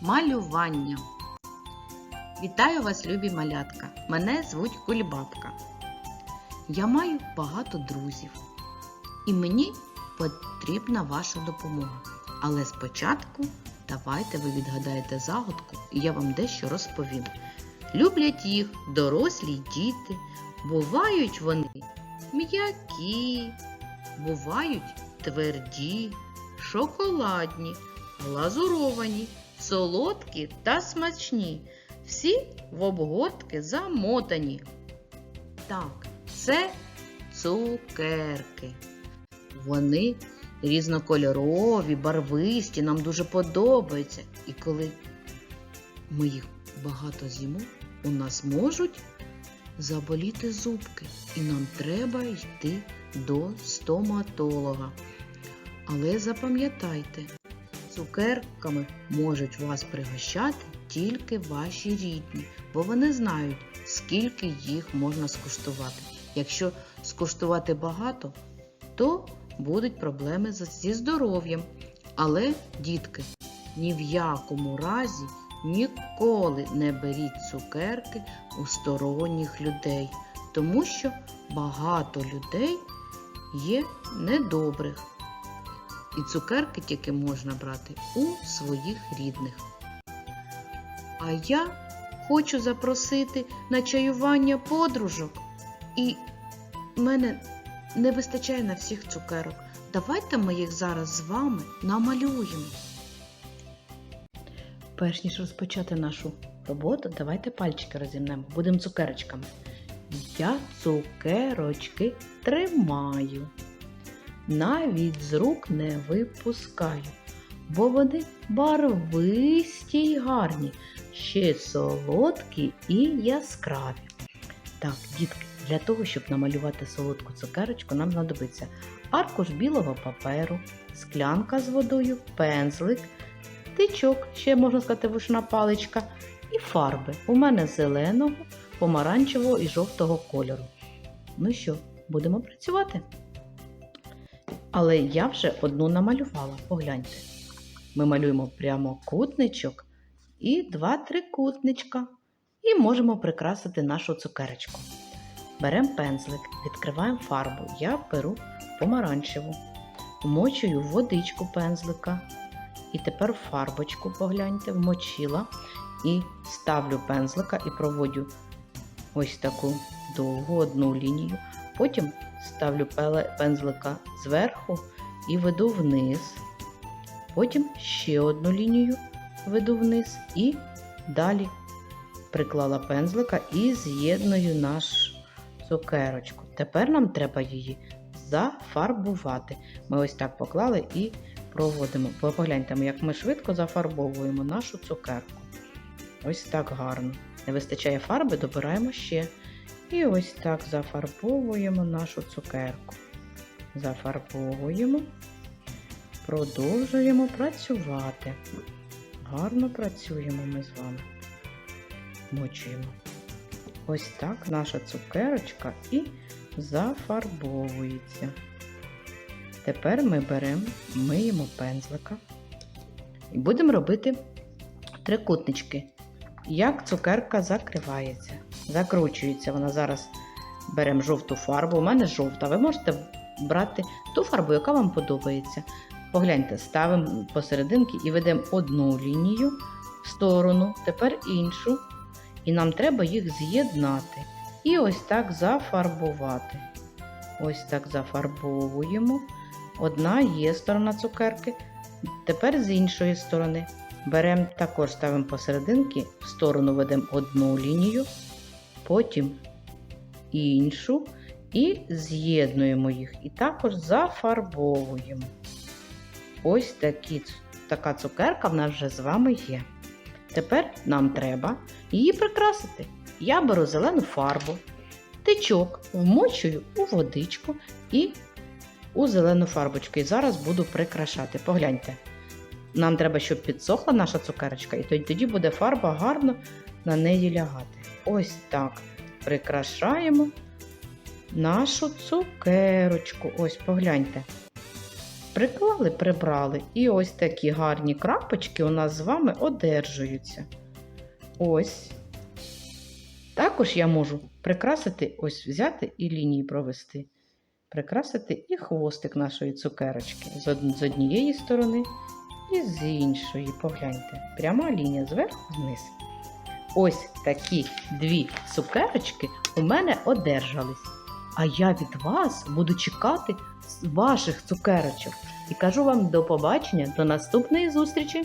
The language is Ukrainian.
Малювання. Вітаю вас, любі малятка! Мене звуть Кульбабка. Я маю багато друзів. І мені потрібна ваша допомога. Але спочатку давайте ви відгадаєте загадку, і я вам дещо розповім. Люблять їх дорослі діти. Бувають вони м'які, бувають тверді, шоколадні, глазуровані, солодкі та смачні. Всі в обгортки замотані. Так, це цукерки. Вони різнокольорові, барвисті, нам дуже подобаються. І коли ми їх багато з'їмо, у нас можуть заболіти зубки, і нам треба йти до стоматолога. Але запам'ятайте, цукерками можуть вас пригощати тільки ваші рідні, бо вони знають, скільки їх можна скуштувати. Якщо скуштувати багато, то будуть проблеми зі здоров'ям. Але, дітки, ні в якому разі ніколи не беріть цукерки у сторонніх людей, тому що багато людей є недобрих. І цукерки тільки можна брати у своїх рідних. А я хочу запросити на чаювання подружок. І мене не вистачає на всіх цукерок. Давайте ми їх зараз з вами намалюємо. Перш ніж розпочати нашу роботу, давайте пальчики розімнемо. Будемо цукерочками. Я цукерочки тримаю. Навіть з рук не випускаю, бо вони барвисті й гарні, ще солодкі і яскраві. Так, дітки, для того, щоб намалювати солодку цукерочку, нам знадобиться аркуш білого паперу, склянка з водою, пензлик, тичок, ще можна сказати, вишна паличка, і фарби. У мене зеленого, помаранчевого і жовтого кольору. Ну що, будемо працювати? Але я вже одну намалювала, погляньте. Ми малюємо прямокутничок і два трикутничка. І можемо прикрасити нашу цукерочку. Беремо пензлик, відкриваємо фарбу. Я беру помаранчеву, вмочую в водичку пензлика. І тепер фарбочку, погляньте, вмочила і ставлю пензлика і проводжу ось таку довгу одну лінію. Потім ставлю пензлика зверху і веду вниз. Потім ще одну лінію веду вниз і далі приклала пензлика і з'єдную наш цукерочку. Тепер нам треба її зафарбувати. Ми ось так поклали і проводимо. Погляньте, як ми швидко зафарбовуємо нашу цукерку. Ось так гарно. Не вистачає фарби, добираємо ще. І ось так зафарбовуємо нашу цукерку. Зафарбовуємо, продовжуємо працювати. Гарно працюємо ми з вами. Мочуємо. Ось так наша цукерочка і зафарбовується. Тепер ми беремо, миємо пензлика і будемо робити трикутнички. Як цукерка закривається, закручується. Вона зараз беремо жовту фарбу. У мене жовта. Ви можете брати ту фарбу, яка вам подобається. Погляньте, ставимо посерединки і ведемо одну лінію в сторону, тепер іншу. І нам треба їх з'єднати. І ось так зафарбувати. Ось так зафарбовуємо. Одна є сторона цукерки. Тепер з іншої сторони. Беремо також ставимо посерединки, в сторону ведемо одну лінію, потім іншу і з'єднуємо їх. І також зафарбовуємо. Ось такі, така цукерка в нас вже з вами є. Тепер нам треба її прикрасити. Я беру зелену фарбу, тичок вмочую у водичку і у зелену фарбочку. І зараз буду прикрашати. Погляньте. Нам треба, щоб підсохла наша цукерочка, і тоді- буде фарба гарно на неї лягати. Ось так прикрашаємо нашу цукерочку. Ось погляньте. Приклали, прибрали. І ось такі гарні крапочки у нас з вами одержуються. Ось. Також я можу прикрасити, ось взяти і лінії провести. Прикрасити і хвостик нашої цукерочки з однієї сторони і з іншої. Погляньте. Пряма лінія зверху вниз. Ось такі дві цукерочки у мене одержались. А я від вас буду чекати ваших цукерочок. І кажу вам до побачення, до наступної зустрічі!